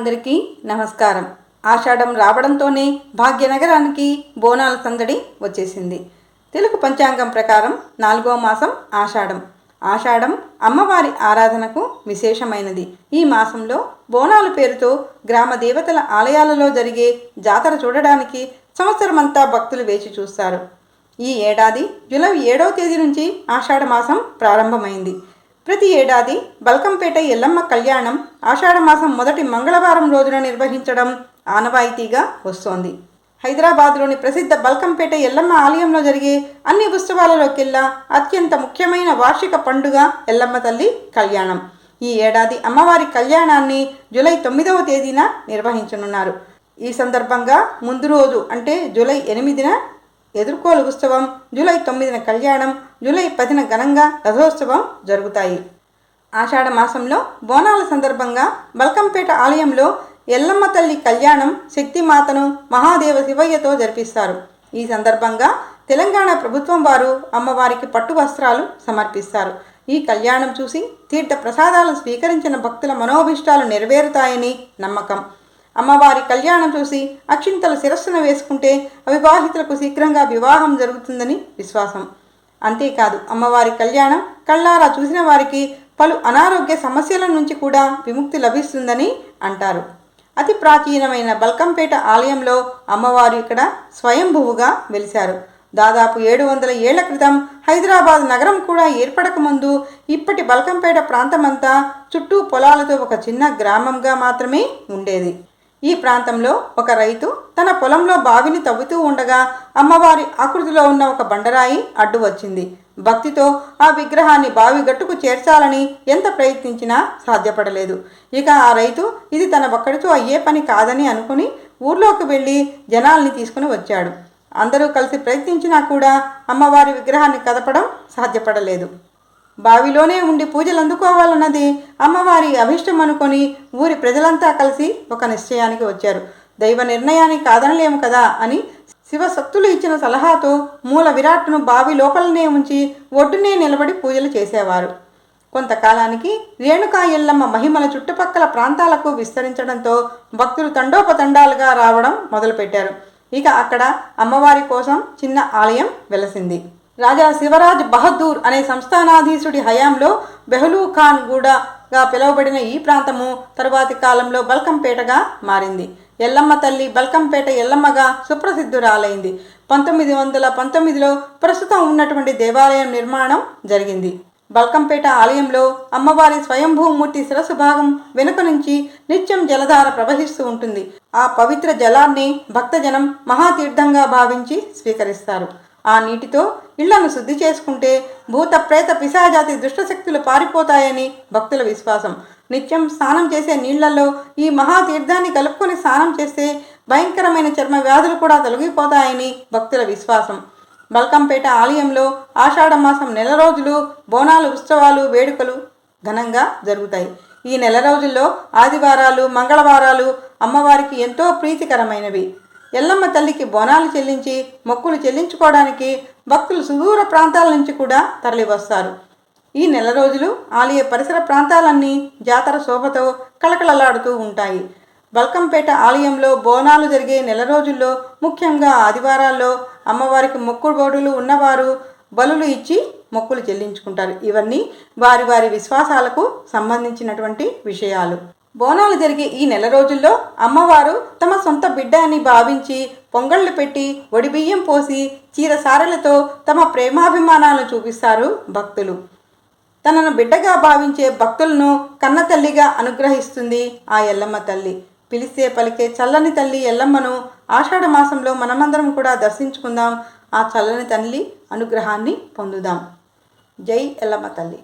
అందరికీ నమస్కారం. ఆషాఢం రావడంతోనే భాగ్యనగరానికి బోనాల సందడి వచ్చేసింది. తెలుగు పంచాంగం ప్రకారం నాలుగో మాసం ఆషాఢం. ఆషాఢం అమ్మవారి ఆరాధనకు విశేషమైనది. ఈ మాసంలో బోనాల పేరుతో గ్రామ దేవతల ఆలయాలలో జరిగే జాతర చూడడానికి సంవత్సరమంతా భక్తులు వేచి చూస్తారు. ఈ ఏడాది జూలై ఏడవ తేదీ నుంచి ఆషాఢ మాసం ప్రారంభమైంది. ప్రతి ఏడాది బల్కంపేట ఎల్లమ్మ కళ్యాణం ఆషాఢమాసం మొదటి మంగళవారం రోజున నిర్వహించడం ఆనవాయితీగా వస్తోంది. హైదరాబాద్లోని ప్రసిద్ధ బల్కంపేట ఎల్లమ్మ ఆలయంలో జరిగే అన్ని ఉత్సవాలలోకెల్లా అత్యంత ముఖ్యమైన వార్షిక పండుగ ఎల్లమ్మ తల్లి కళ్యాణం. ఈ ఏడాది అమ్మవారి కళ్యాణాన్ని జూలై తొమ్మిదవ తేదీన నిర్వహించనున్నారు. ఈ సందర్భంగా ముందు రోజు అంటే జూలై ఎనిమిదిన ఎదుర్కోలు ఉత్సవం జూలై తొమ్మిదిన కళ్యాణం జూలై పదిన ఘనంగా రథోత్సవం జరుగుతాయి. ఆషాఢ మాసంలో బోనాల సందర్భంగా బల్కంపేట ఆలయంలో ఎల్లమ్మ తల్లి కళ్యాణం శక్తిమాతను మహాదేవ శివయ్యతో జరిపిస్తారు. ఈ సందర్భంగా తెలంగాణ ప్రభుత్వం వారు అమ్మవారికి పట్టు వస్త్రాలు సమర్పిస్తారు. ఈ కళ్యాణం చూసి తీర్థ ప్రసాదాలు స్వీకరించిన భక్తుల మనోభిష్టాలు నెరవేరుతాయని నమ్మకం. అమ్మవారి కళ్యాణం చూసి అక్షింతల శిరస్సున వేసుకుంటే అవివాహితులకు శీఘ్రంగా వివాహం జరుగుతుందని విశ్వాసం. అంతేకాదు అమ్మవారి కళ్యాణం కళ్ళారా చూసిన వారికి పలు అనారోగ్య సమస్యల నుంచి కూడా విముక్తి లభిస్తుందని అంటారు. అతి ప్రాచీనమైన బల్కంపేట ఆలయంలో అమ్మవారు ఇక్కడ స్వయంభువుగా వెలిశారు. దాదాపు ఏడు వందల ఏళ్ళ క్రితం హైదరాబాద్ నగరం కూడా ఏర్పడకముందు ఇప్పటి బల్కంపేట ప్రాంతమంతా చుట్టూ పొలాలతో ఒక చిన్న గ్రామంగా మాత్రమే ఉండేది. ఈ ప్రాంతంలో ఒక రైతు తన పొలంలో బావిని తవ్వుతూ ఉండగా అమ్మవారి ఆకృతిలో ఉన్న ఒక బండరాయి అడ్డు వచ్చింది. భక్తితో ఆ విగ్రహాన్ని బావి గట్టుకు చేర్చాలని ఎంత ప్రయత్నించినా సాధ్యపడలేదు. ఇక ఆ రైతు ఇది తన ఒక్కడితో అయ్యే పని కాదని అనుకుని ఊర్లోకి వెళ్ళి జనాల్ని తీసుకుని వచ్చాడు. అందరూ కలిసి ప్రయత్నించినా కూడా అమ్మవారి విగ్రహాన్ని కదపడం సాధ్యపడలేదు. బావిలోనే ఉండి పూజలు అందుకోవాలన్నది అమ్మవారి అభిష్టం అనుకొని ఊరి ప్రజలంతా కలిసి ఒక నిశ్చయానికి వచ్చారు. దైవ నిర్ణయాన్ని కాదనలేము కదా అని శివశక్తులు ఇచ్చిన సలహాతో మూల విరాట్ను బావి లోపలనే ఉంచి ఒడ్డునే నిలబడి పూజలు చేసేవారు. కొంతకాలానికి రేణుకా ఎల్లమ్మ మహిమల చుట్టుపక్కల ప్రాంతాలకు విస్తరించడంతో భక్తులు తండోపతండాలుగా రావడం మొదలుపెట్టారు. ఇక అక్కడ అమ్మవారి కోసం చిన్న ఆలయం వెలసింది. రాజా శివరాజ్ బహదూర్ అనే సంస్థానాధీశుడి హయాంలో బెహలూ ఖాన్ గూడగా పిలువబడిన ఈ ప్రాంతము తరువాతి కాలంలో బల్కంపేటగా మారింది. ఎల్లమ్మ తల్లి బల్కంపేట ఎల్లమ్మగా సుప్రసిద్ధురాలైంది. పంతొమ్మిది వందల పంతొమ్మిదిలో ప్రస్తుతం ఉన్నటువంటి దేవాలయం నిర్మాణం జరిగింది. బల్కంపేట ఆలయంలో అమ్మవారి స్వయంభూమూర్తి శిరసు భాగం వెనుక నుంచి నిత్యం జలధార ప్రవహిస్తూ ఉంటుంది. ఆ పవిత్ర జలాన్ని భక్తజనం మహాతీర్థంగా భావించి స్వీకరిస్తారు. ఆ నీటితో ఇళ్ళను శుద్ధి చేసుకుంటే భూత ప్రేత పిశాజాతి దుష్టశక్తులు పారిపోతాయని భక్తుల విశ్వాసం. నిత్యం స్నానం చేసే నీళ్ళలో ఈ మహాతీర్థాన్ని కలుపుకొని స్నానం చేస్తే భయంకరమైన చర్మ వ్యాధులు కూడా తొలగిపోతాయని భక్తుల విశ్వాసం. బల్కంపేట ఆలయంలో ఆషాఢ మాసం నెల రోజులు బోనాలు ఉత్సవాలు వేడుకలు ఘనంగా జరుగుతాయి. ఈ నెల రోజుల్లో ఆదివారాలు మంగళవారాలు అమ్మవారికి ఎంతో ప్రీతికరమైనవి. ఎల్లమ్మ తల్లికి బోనాలు చెల్లించి మొక్కులు చెల్లించుకోవడానికి భక్తులు సుదూర ప్రాంతాల నుంచి కూడా తరలివస్తారు. ఈ నెల రోజులు ఆలయ పరిసర ప్రాంతాలన్నీ జాతర శోభతో కళకళలాడుతూ ఉంటాయి. బల్కంపేట ఆలయంలో బోనాలు జరిగే నెల రోజుల్లో ముఖ్యంగా ఆదివారాల్లో అమ్మవారికి మొక్కుబడులు ఉన్నవారు బలులు ఇచ్చి మొక్కులు చెల్లించుకుంటారు. ఇవన్నీ వారి వారి విశ్వాసాలకు సంబంధించినటువంటి విషయాలు. బోనాలు జరిగే ఈ నెల రోజుల్లో అమ్మవారు తమ సొంత బిడ్డ అని భావించి పొంగళ్ళు పెట్టి వడిబియ్యం పోసి చీరసారలతో తమ ప్రేమాభిమానాలను చూపిస్తారు భక్తులు. తనను బిడ్డగా భావించే భక్తులను కన్న తల్లిగా అనుగ్రహిస్తుంది ఆ ఎల్లమ్మ తల్లి. పిలిస్తే పలికే చల్లని తల్లి ఎల్లమ్మను ఆషాఢ మాసంలో మనమందరం కూడా దర్శించుకుందాం. ఆ చల్లని తల్లి అనుగ్రహాన్ని పొందుదాం. జై ఎల్లమ్మ తల్లి.